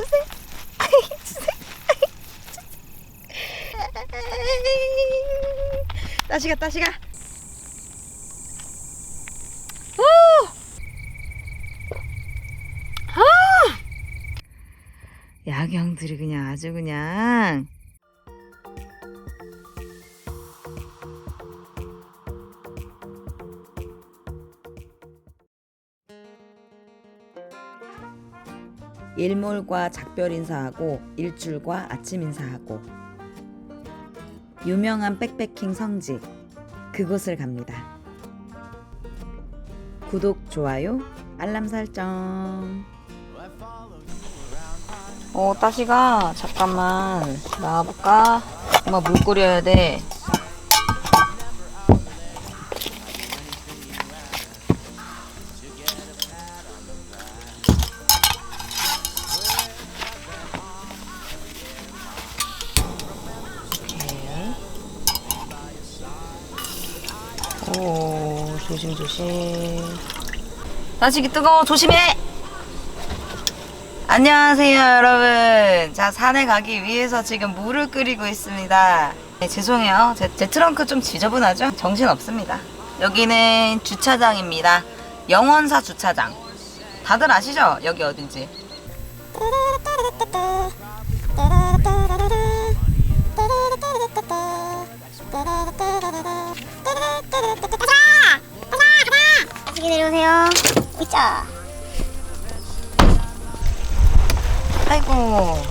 주세요. 주세요. 따시가 따시가. 오! 아! 야경들이 그냥 아주 그냥 일몰과 작별 인사하고 일출과 아침 인사하고 유명한 백패킹 성지 그곳을 갑니다. 구독, 좋아요, 알람 설정. 어, 따시가 잠깐만 나와볼까? 엄마 물 끓여야 돼. 조심 조심. 따시기 뜨거워 조심해. 안녕하세요 여러분. 자 산에 가기 위해서 지금 물을 끓이고 있습니다. 네, 죄송해요. 제, 제 트렁크 좀 지저분하죠? 정신 없습니다. 여기는 주차장입니다. 영원사 주차장. 다들 아시죠? 여기 어딘지. 있자. 아이고.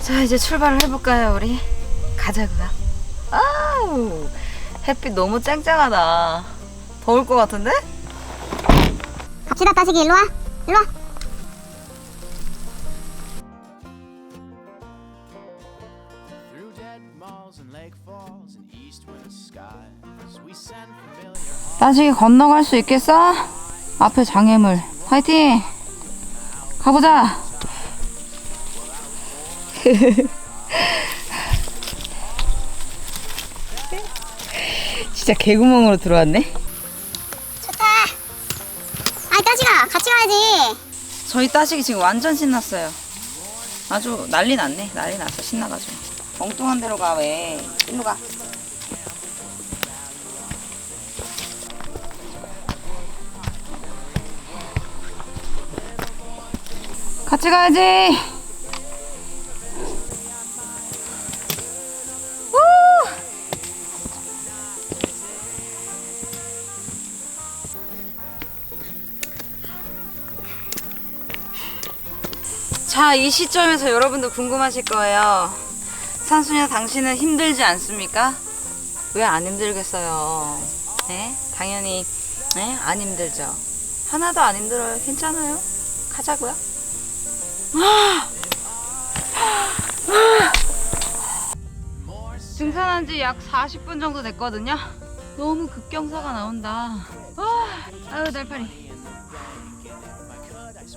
자, 이제 출발을 해볼까요, 우리? 가자고요. 아우, 햇빛 너무 쨍쨍하다. 더울 것 같은데? 갑시다, 따시기 일로 와. 일로 와. 따시기 건너갈 수 있겠어? 앞에 장애물. 화이팅! 가보자! 진짜 개구멍으로 들어왔네? 좋다. 아이, 따시가 같이 가야지. 저희 따시기 지금 완전 신났어요. 아주 난리 났네. 난리 났어. 신나가지고. 엉뚱한 데로 가, 왜. 일로 가. 같이 가야지. 우! 자, 이 시점에서 여러분도 궁금하실 거예요. 산수녀 당신은 힘들지 않습니까? 왜 안 힘들겠어요? 네? 당연히, 네? 안 힘들죠. 하나도 안 힘들어요. 괜찮아요. 가자고요. 등산한 지 약 40분 정도 됐거든요. 너무 급경사가 나온다. 아, 아유, 날파리.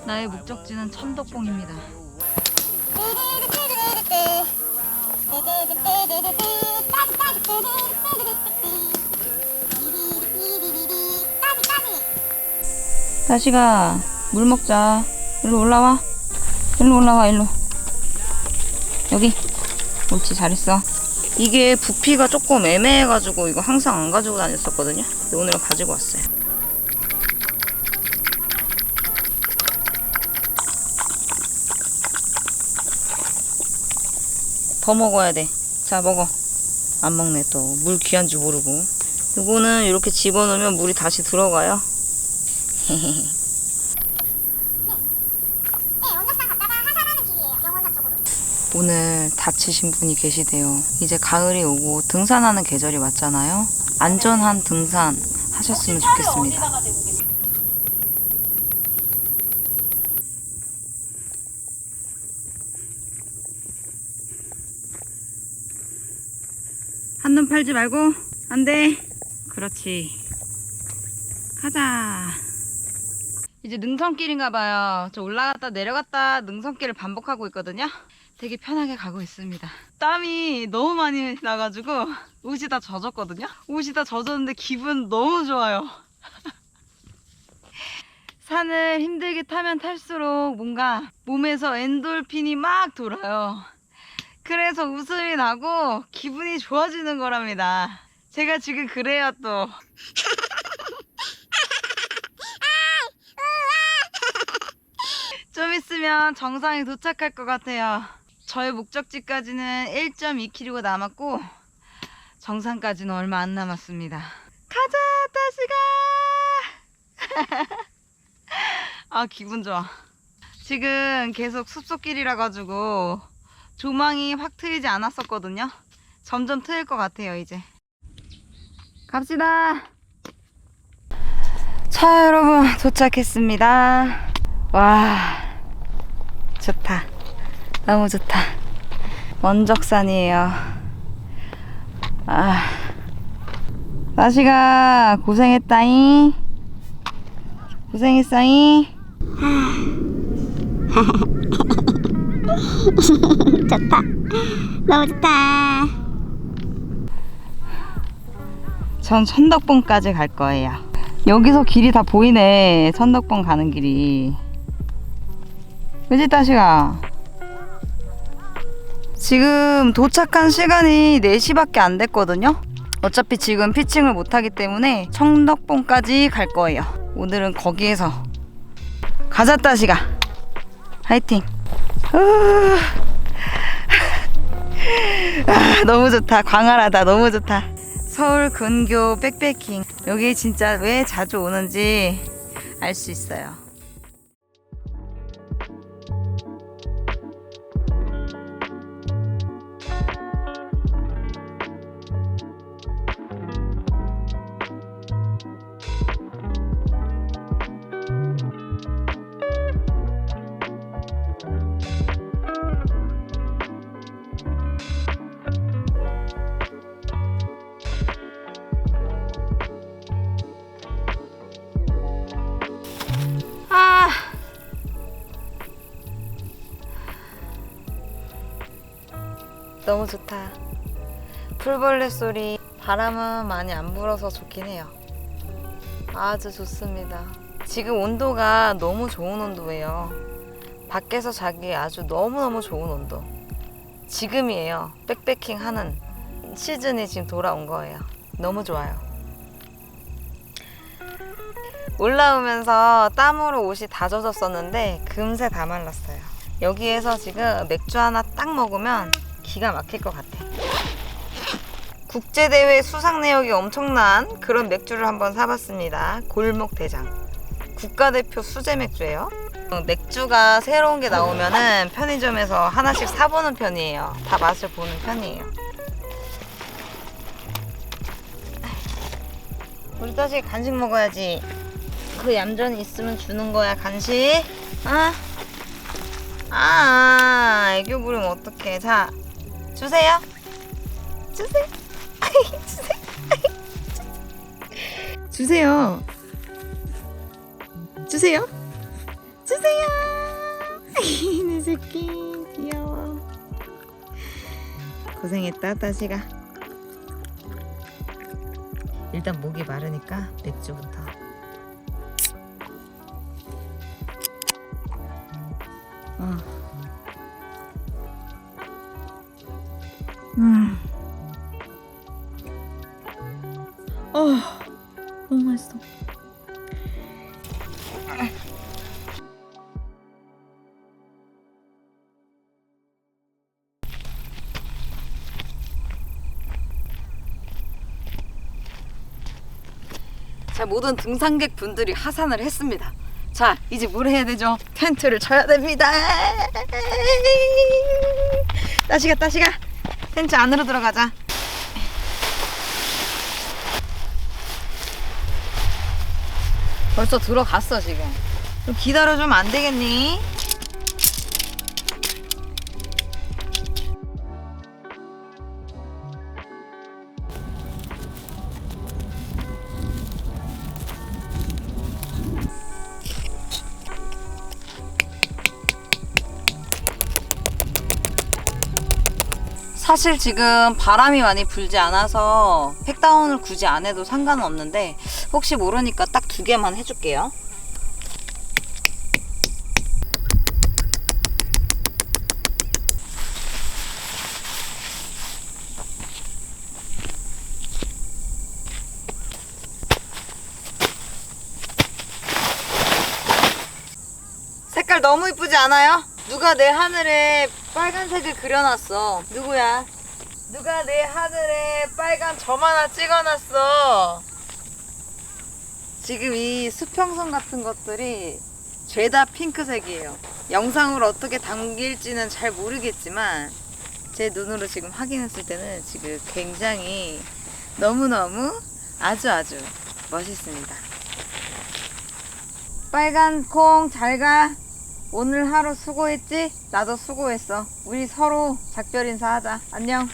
나의 목적지는 천덕봉입니다. 다시가 물 먹자. 일로 올라와. 일로 올라와, 일로. 여기. 옳지, 잘했어. 이게 부피가 조금 애매해가지고 이거 항상 안 가지고 다녔었거든요. 근데 오늘은 가지고 왔어요. 더 먹어야 돼. 자, 먹어. 안 먹네, 또. 물 귀한 줄 모르고. 이거는 이렇게 집어넣으면 물이 다시 들어가요. 오늘 다치신 분이 계시대요. 이제 가을이 오고 등산하는 계절이 왔잖아요. 안전한 등산 하셨으면 좋겠습니다. 한눈 팔지 말고 안 돼. 그렇지. 가자. 이제 능선길인가 봐요. 저 올라갔다 내려갔다 능선길을 반복하고 있거든요. 되게 편하게 가고 있습니다. 땀이 너무 많이 나가지고 옷이 다 젖었거든요. 옷이 다 젖었는데 기분 너무 좋아요. 산을 힘들게 타면 탈수록 뭔가 몸에서 엔돌핀이 막 돌아요. 그래서 웃음이 나고 기분이 좋아지는 거랍니다. 제가 지금 그래요 또. 좀 있으면 정상에 도착할 것 같아요. 저의 목적지까지는 1.2km가 남았고 정상까지는 얼마 안 남았습니다. 가자, 다시가! 아, 기분 좋아. 지금 계속 숲속길이라 가지고 조망이 확 트이지 않았었거든요. 점점 트일 것 같아요, 이제. 갑시다. 자, 여러분, 도착했습니다. 와, 좋다. 너무 좋다. 원적산이에요. 아, 나시가 고생했다잉. 고생했어잉. 좋다. 너무 좋다. 전 천덕봉까지 갈 거예요. 여기서 길이 다 보이네. 천덕봉 가는 길이. 그지, 따시가? 지금 도착한 시간이 4시밖에 안 됐거든요. 어차피 지금 피칭을 못하기 때문에 청덕봉까지 갈 거예요. 오늘은 거기에서 가자, 따시가. 화이팅. 후. 아, 너무 좋다. 광활하다. 너무 좋다. 서울 근교 백패킹. 여기 진짜 왜 자주 오는지 알 수 있어요. 너무 좋다. 풀벌레 소리, 바람은 많이 안 불어서 좋긴 해요. 아주 좋습니다. 지금 온도가 너무 좋은 온도예요. 밖에서 자기 아주 너무너무 좋은 온도. 지금이에요. 백패킹 하는 시즌이 지금 돌아온 거예요. 너무 좋아요. 올라오면서 땀으로 옷이 다 젖었었는데 금세 다 말랐어요. 여기에서 지금 맥주 하나 딱 먹으면 기가 막힐 것 같아. 국제대회 수상 내역이 엄청난 그런 맥주를 한번 사봤습니다. 골목 대장. 국가대표 수제 맥주예요. 어, 맥주가 새로운 게 나오면은 편의점에서 하나씩 사보는 편이에요. 다 맛을 보는 편이에요. 우리 다시 간식 먹어야지. 그 얌전히 있으면 주는 거야 간식. 아, 아, 애교 부리면 어떡해. 자, 주세요. 주세요. 주세요. 주세요. 주세요. 주세요. 내 새끼 귀여워. 고생했다 다시가. 일단 목이 마르니까 맥주부터. 어. 음. 어, 너무 맛있어. 자, 모든 등산객 분들이 하산을 했습니다. 자, 이제 뭘 해야 되죠? 텐트를 쳐야 됩니다. 따시가, 따시가. 텐트 안으로 들어가자. 벌써 들어갔어, 지금. 좀 기다려 주면 안 되겠니? 사실 지금 바람이 많이 불지 않아서 팩다운을 굳이 안 해도 상관은 없는데 혹시 모르니까 딱 두 개만 해줄게요. 색깔 너무 이쁘지 않아요? 누가 내 하늘에 빨간색을 그려놨어. 누구야? 누가 내 하늘에 빨간 점 하나 찍어놨어. 지금 이 수평선 같은 것들이 죄다 핑크색이에요. 영상으로 어떻게 담길지는 잘 모르겠지만 제 눈으로 지금 확인했을 때는 지금 굉장히 너무너무 아주 아주 멋있습니다. 빨간 콩 잘 가. 오늘 하루 수고했지? 나도 수고했어. 우리 서로 작별 인사하자. 안녕.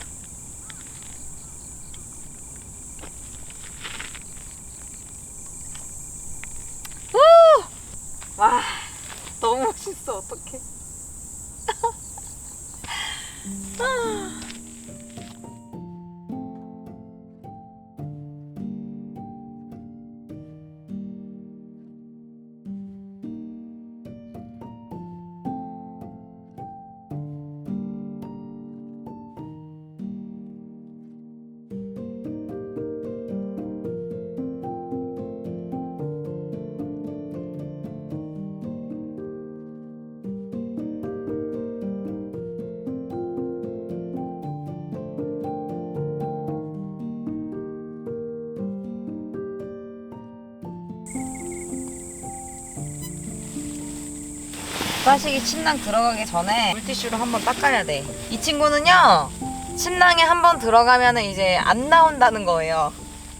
빠식이 침낭 들어가기 전에 물티슈로 한번 닦아야 돼. 이 친구는요, 침낭에 한번 들어가면 이제 안 나온다는 거예요.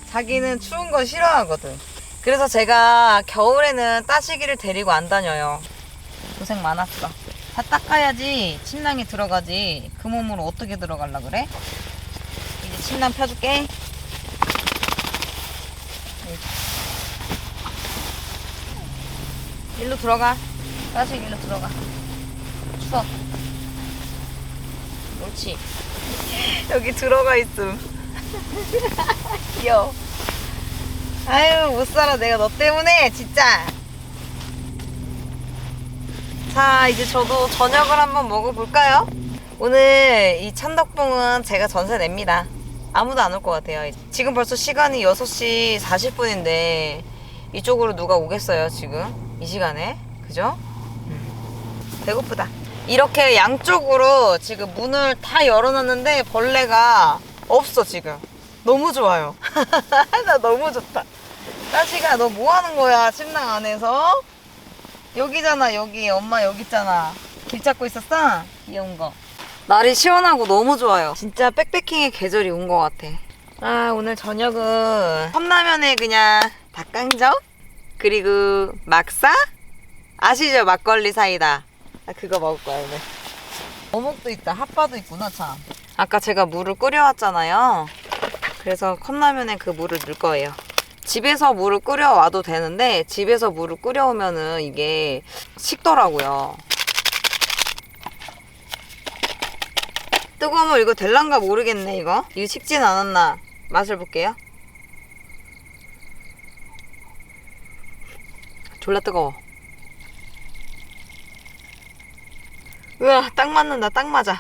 자기는 추운 거 싫어하거든. 그래서 제가 겨울에는 따시기를 데리고 안 다녀요. 고생 많았어. 다 닦아야지 침낭에 들어가지. 그 몸으로 어떻게 들어갈라 그래? 이제 침낭 펴줄게. 일로 들어가. 따시기 일로 들어가. 추워. 옳지. 여기 들어가 있음. 귀여워. 아유, 못 살아. 내가 너 때문에, 진짜. 자, 이제 저도 저녁을 한번 먹어볼까요? 오늘 이 찬덕봉은 제가 전세 냅니다. 아무도 안 올 것 같아요. 지금 벌써 시간이 6시 40분인데, 이쪽으로 누가 오겠어요, 지금? 이 시간에? 그죠? 음. 배고프다. 이렇게 양쪽으로 지금 문을 다 열어놨는데 벌레가 없어, 지금. 너무 좋아요. 나 너무 좋다. 따시가 너 뭐 하는 거야, 침낭 안에서? 여기잖아, 여기. 엄마 여기 있잖아. 길 잡고 있었어? 귀여운 거. 날이 시원하고 너무 좋아요. 진짜 백패킹의 계절이 온 것 같아. 아, 오늘 저녁은 컵라면에 그냥 닭강정? 그리고 막사? 아시죠? 막걸리 사이다. 나 그거 먹을 거야, 오늘. 어묵도 있다. 핫바도 있구나, 참. 아까 제가 물을 끓여왔잖아요. 그래서 컵라면에 그 물을 넣을 거예요. 집에서 물을 끓여와도 되는데 집에서 물을 끓여오면은 이게 식더라고요. 뜨거우면 이거 될란가 모르겠네 이거. 이거 식진 않았나. 맛을 볼게요. 졸라 뜨거워. 우와 딱 맞는다 딱 맞아.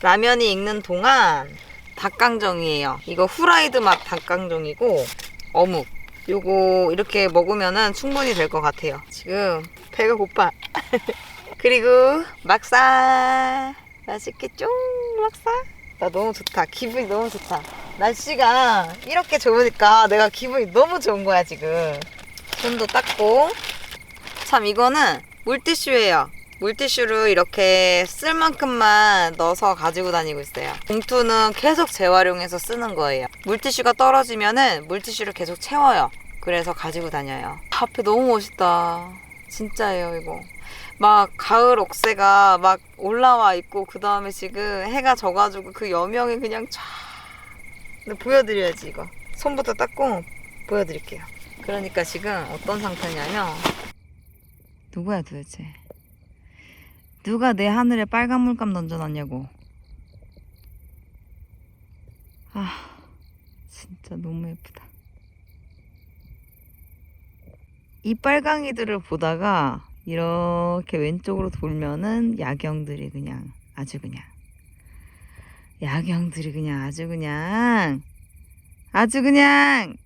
라면이 익는 동안 닭강정이에요. 이거 후라이드 맛 닭강정이고 어묵. 요거 이렇게 먹으면은 충분히 될 것 같아요. 지금 배가 고파. 그리고 막사. 맛있겠죠? 막사? 나 너무 좋다. 기분이 너무 좋다. 날씨가 이렇게 좋으니까 내가 기분이 너무 좋은 거야, 지금. 손도 닦고. 참, 이거는 물티슈예요. 물티슈를 이렇게 쓸 만큼만 넣어서 가지고 다니고 있어요. 봉투는 계속 재활용해서 쓰는 거예요. 물티슈가 떨어지면은 물티슈를 계속 채워요. 그래서 가지고 다녀요. 앞에 너무 멋있다. 진짜예요, 이거. 막 가을 옥새가 막 올라와 있고 그 다음에 지금 해가 져가지고 그 여명이 그냥 쫙 근데 보여드려야지 이거 손부터 닦고 보여드릴게요 그러니까 지금 어떤 상태냐면 누구야 도대체 누가 내 하늘에 빨간 물감 던져놨냐고. 아 진짜 너무 예쁘다. 이 빨강이들을 보다가 이렇게 왼쪽으로 돌면은 야경들이 그냥 아주 그냥 야경들이 그냥 아주 그냥 아주 그냥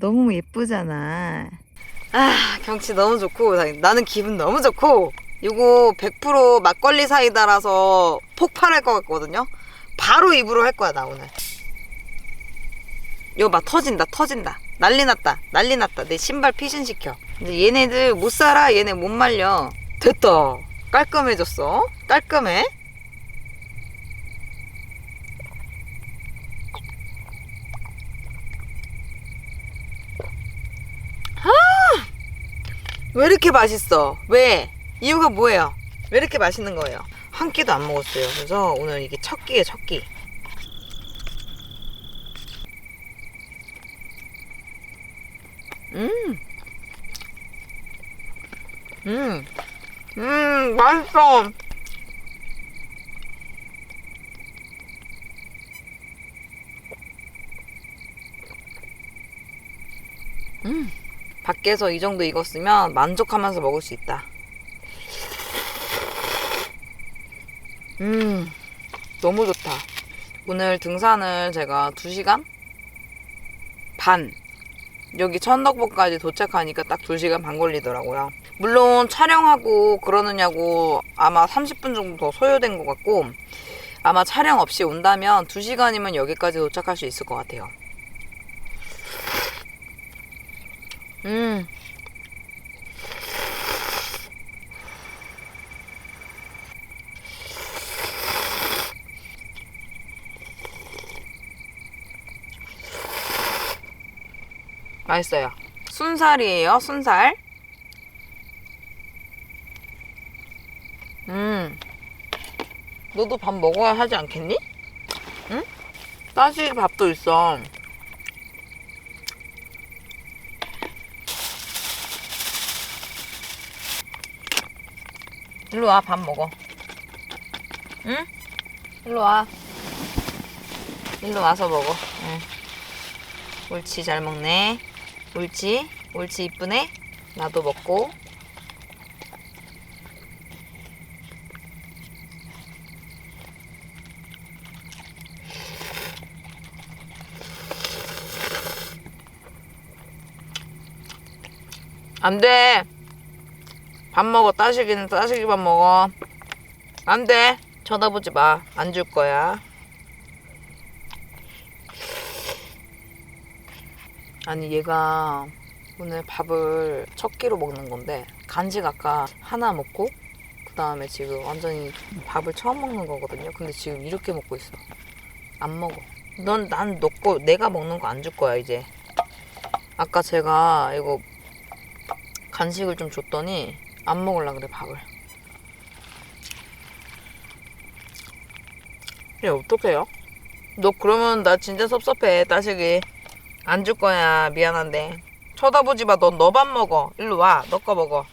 너무 예쁘잖아. 아 경치 너무 좋고 나는 기분 너무 좋고 이거 100% 막걸리 사이다라서 폭발할 것 같거든요. 바로 입으로 할 거야 나 오늘. 이거 막 터진다 터진다. 난리 났다 난리 났다. 내 신발 피신시켜. 이제 얘네들 못 살아 얘네 못 말려. 됐다. 깔끔해졌어. 깔끔해? 아! 왜 이렇게 맛있어? 왜 이유가 뭐예요 왜 이렇게 맛있는 거예요 한 끼도 안 먹었어요 그래서 오늘 이게 첫 끼에 첫 끼 음. 음. 음, 맛있어. 음. 밖에서 이 정도 익었으면 만족하면서 먹을 수 있다. 음. 너무 좋다. 오늘 등산을 제가 2시간 반 여기 천덕봉까지 도착하니까 딱 2시간 반 걸리더라고요. 물론 촬영하고 그러느냐고 아마 30분 정도 더 소요된 것 같고 아마 촬영 없이 온다면 2시간이면 여기까지 도착할 수 있을 것 같아요. 음. 맛있어요. 순살이에요, 순살. 음. 너도 밥 먹어야 하지 않겠니? 응? 따시 밥도 있어. 일로 와, 밥 먹어. 응? 일로 와. 일로 와서 먹어. 응. 옳지, 잘 먹네. 옳지, 옳지, 이쁘네. 나도 먹고. 안 돼. 밥 먹어. 따시기는 따시기 밥 먹어. 안 돼. 쳐다보지 마. 안 줄 거야. 아니 얘가 오늘 밥을 첫 끼로 먹는 건데 간식 아까 하나 먹고 그 다음에 지금 완전히 밥을 처음 먹는 거거든요. 근데 지금 이렇게 먹고 있어. 안 먹어. 넌 난 너거 내가 먹는 거 안 줄 거야 이제. 아까 제가 이거 간식을 좀 줬더니 안 먹을라 그래 밥을. 얘 어떡해요? 너 그러면 나 진짜 섭섭해 따시기. 안 줄 거야 미안한데. 쳐다보지 마. 넌 너 밥 먹어. 일로 와. 너 거 먹어.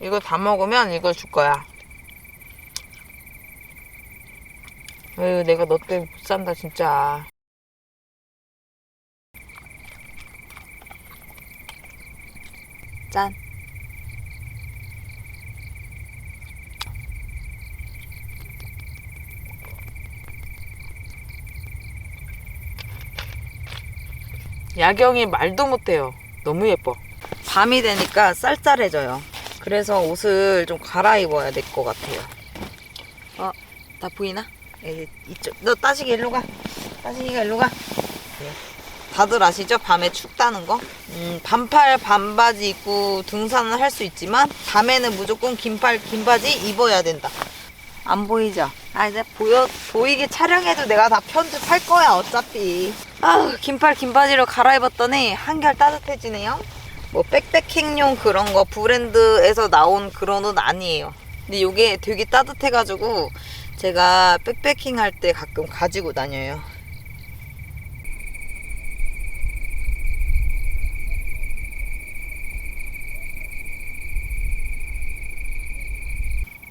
이거 다 먹으면 이걸 줄 거야. 에휴, 내가 너 때문에 못 산다, 진짜. 짠. 야경이 말도 못해요. 너무 예뻐. 밤이 되니까 쌀쌀해져요. 그래서 옷을 좀 갈아입어야 될 것 같아요. 어, 다 보이나? 에이, 이쪽, 너 따시기 일로 가. 따시기가 일로 가. 네. 다들 아시죠? 밤에 춥다는 거? 음, 반팔 반바지 입고 등산은 할 수 있지만 밤에는 무조건 긴팔 긴 바지 입어야 된다. 안 보이죠? 아 이제 보여 보이게 촬영해도 내가 다 편집할 거야 어차피. 아 긴팔 긴 바지로 갈아입었더니 한결 따뜻해지네요. 뭐 백패킹용 그런 거 브랜드에서 나온 그런 옷 아니에요. 근데 이게 되게 따뜻해가지고 제가 백패킹 할 때 가끔 가지고 다녀요.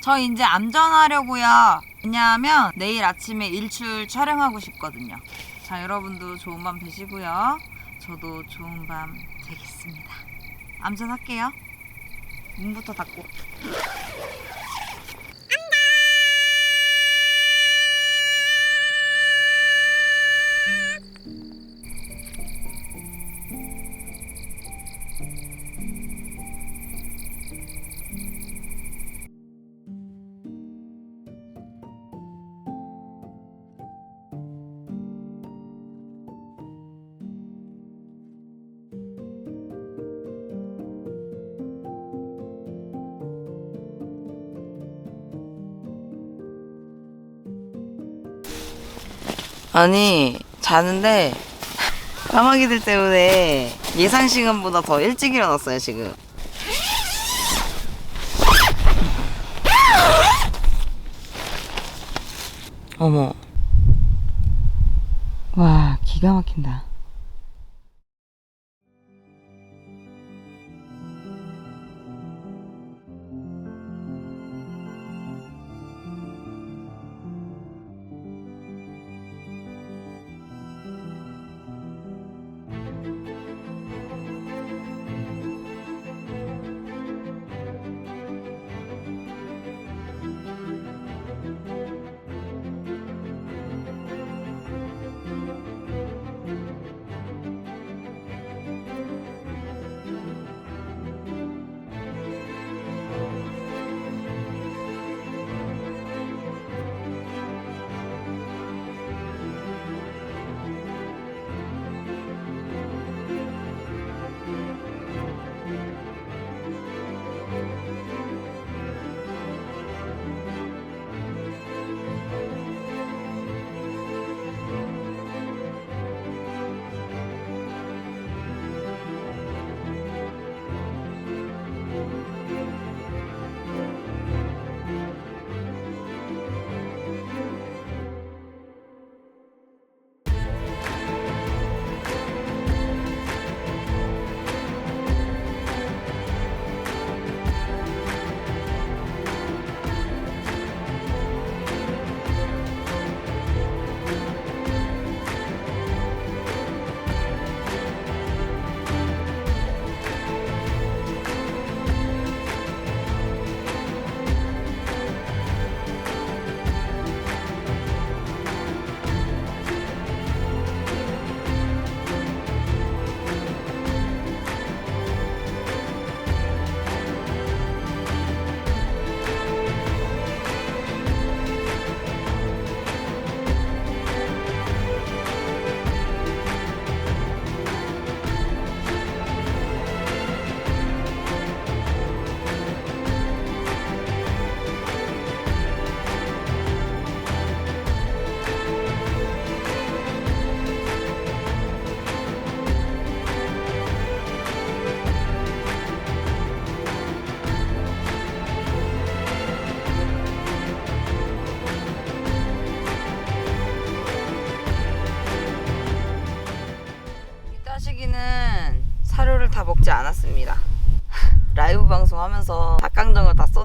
저 이제 안전하려고요. 왜냐하면 내일 아침에 일출 촬영하고 싶거든요. 자, 여러분도 좋은 밤 되시고요. 저도 좋은 밤 되겠습니다. 안전할게요. 문부터 닫고. 아니 자는데 까마귀들 때문에 예상 시간보다 더 일찍 일어났어요 지금. 어머. 와 기가 막힌다.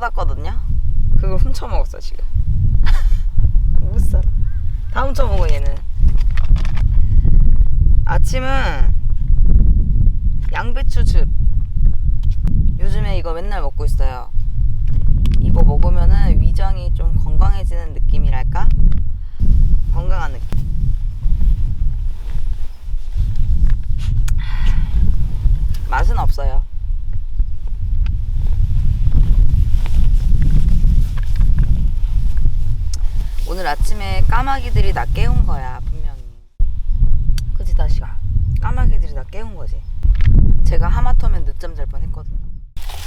쏟았거든요. 그걸 훔쳐 먹었어 지금. 못 살아. 다 훔쳐 먹어 얘는. 아침은 양배추즙. 요즘에 이거 맨날 먹고 있어요. 이거 먹으면은 위장이 좀 건강해지는 느낌이랄까? 건강한 느낌. 맛은 없어요. 오늘 아침에 까마귀들이 나 깨운 거야 분명히. 그지 다시가 깨운 거지. 제가 하마터면 늦잠 잘 뻔했거든요.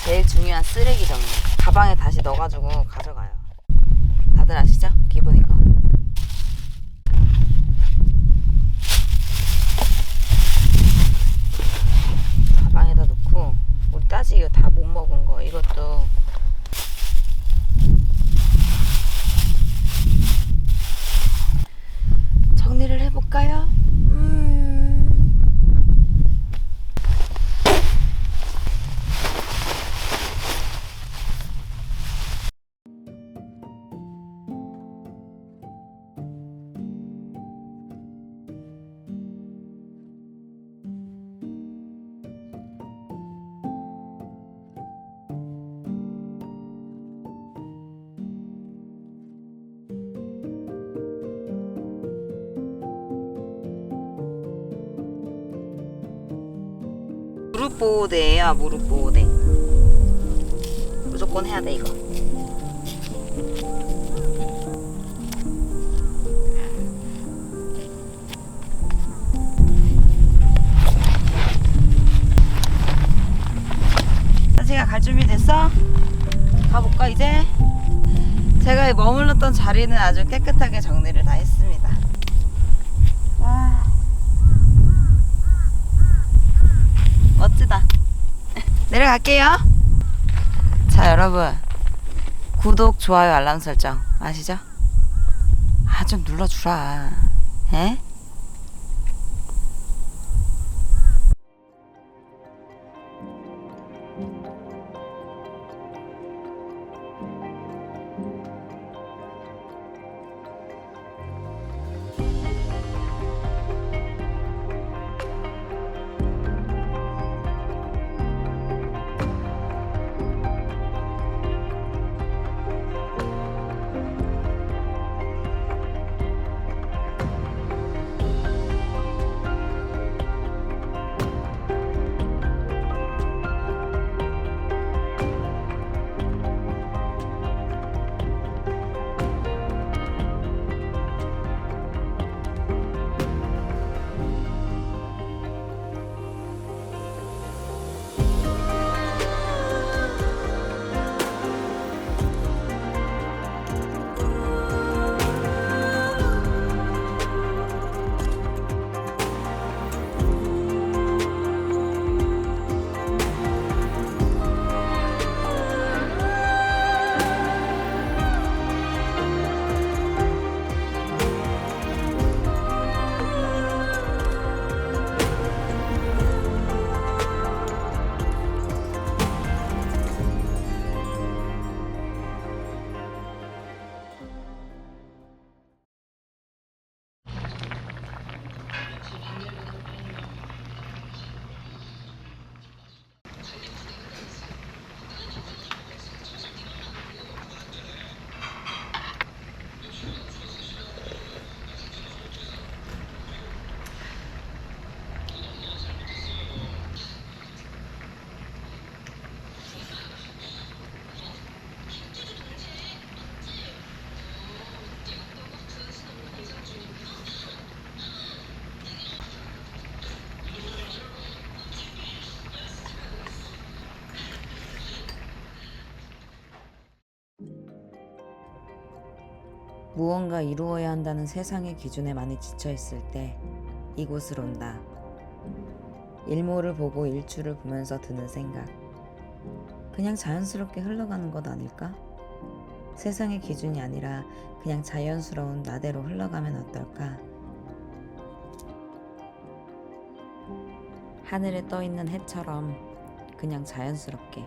제일 중요한 쓰레기 정리. 가방에 다시 넣어가지고 가져가요. 다들 아시죠? 기본인 거. 무릎 보호대예요. 무릎 보호대. 무조건 해야 돼 이거. 사지가 갈 준비 됐어? 가볼까 이제? 제가 머물렀던 자리는 아주 깨끗하게 정리를 다 했습니다. 와. 멋지다. 내려갈게요. 자, 여러분. 구독, 좋아요, 알람 설정 아시죠? 아, 좀 눌러주라. 에? 무언가 이루어야 한다는 세상의 기준에 많이 지쳐 있을 때 이곳을 온다. 일몰을 보고 일출을 보면서 드는 생각. 그냥 자연스럽게 흘러가는 것 아닐까? 세상의 기준이 아니라 그냥 자연스러운 나대로 흘러가면 어떨까? 하늘에 떠 있는 해처럼 그냥 자연스럽게